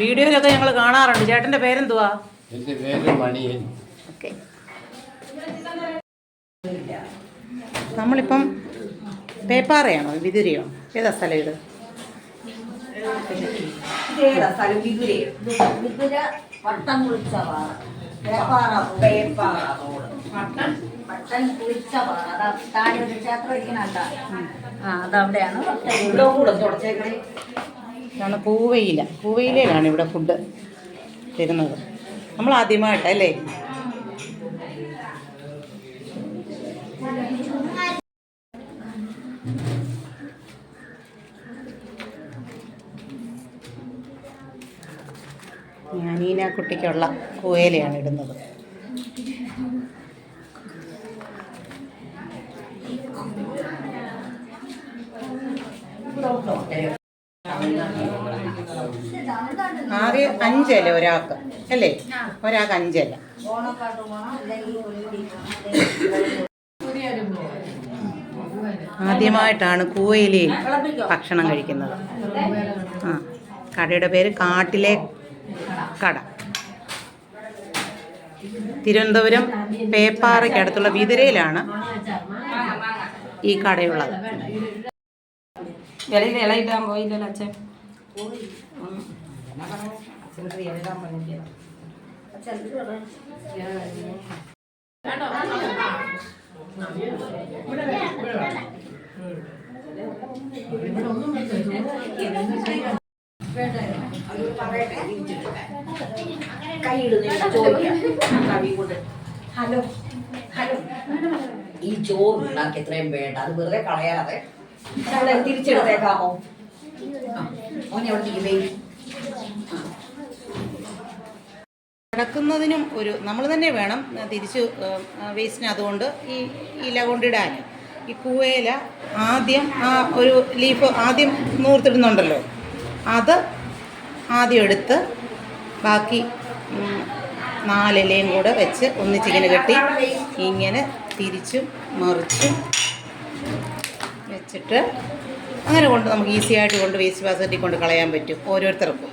വീഡിയോയിലൊക്കെ ഞങ്ങൾ കാണാറുണ്ട്. ചേട്ടന്റെ പേരെന്തുവാ? പേര് മണിയൻ. നമ്മളിപ്പം പേപ്പാറയാണോ? വിതുരയോ? ഏതാ സ്ഥലം ഇത്? സ്ഥലം? വിതുരയോ? വിതുര വട്ടം കുളിച്ച പാറ പേപ്പാറ പേപ്പാറ. കുളിച്ച അതാ താഴെ ഒരു ക്ഷേത്രം ഇരിക്കണണ്ട ആ അതവിടെയാണ് വട്ടം ഇവിടെ കൂടെ തുടച്ചേക്കണേ. ഇതാണ് പൂവയില. പൂവയിലയിലാണ് ഇവിടെ ഫുഡ് തരുന്നത്. നമ്മൾ ആദ്യമായിട്ട് അല്ലേ ഞാനീന കുട്ടിക്കുള്ള പൂവേലയാണ് ഇടുന്നത്. ആകെ അഞ്ചല ഒരാൾക്ക് അല്ലേ? ഒരാൾക്ക് അഞ്ചല. ഓണക്കാട്ട് പോകണം അല്ലെങ്കിൽ ഒരു ആദ്യമായിട്ടാണ് കൂവയിലയിൽ ഭക്ഷണം കഴിക്കുന്നത്. ആ കടയുടെ പേര് കാട്ടിലെ കട. തിരുവനന്തപുരം പേപ്പാറയ്ക്കടുത്തുള്ള വിതിരയിലാണ് ഈ കടയുള്ളത്. ഇലയിൽ ഇലയിടാൻ പോയില്ലല്ലോ അച്ഛൻ. ഹലോ. ഹലോ. ഈ ചോറ് ഉണ്ടാക്കി എത്രയും വേണ്ട. അത് വെറുതെ കളയാതെ നമ്മളെ തിരിച്ചെടുത്തേക്കാമോ? ഓനെ അവിടെ ഇരിക്കുന്നേ കിടക്കുന്നതിനും ഒരു നമ്മൾ തന്നെ വേണം തിരിച്ച് വേസ്റ്റിന് അതുകൊണ്ട് ഈ ഇല കൊണ്ടിടാൻ ഈ കൂവേല ആദ്യം ആ ഒരു ലീഫ് ആദ്യം നൂർത്തിടുന്നുണ്ടല്ലോ. അത് ആദ്യം എടുത്ത് ബാക്കി നാലിലയും കൂടെ വെച്ച് ഒന്നിച്ചിങ്ങനെ കെട്ടി ഇങ്ങനെ തിരിച്ചും മറിച്ചും വെച്ചിട്ട് അങ്ങനെ കൊണ്ട് നമുക്ക് ഈസി ആയിട്ട് കൊണ്ട് വേസ്റ്റ് ബാസ്ക്കറ്റിൽ കൊണ്ട് കളയാൻ പറ്റും ഓരോരുത്തർക്കും.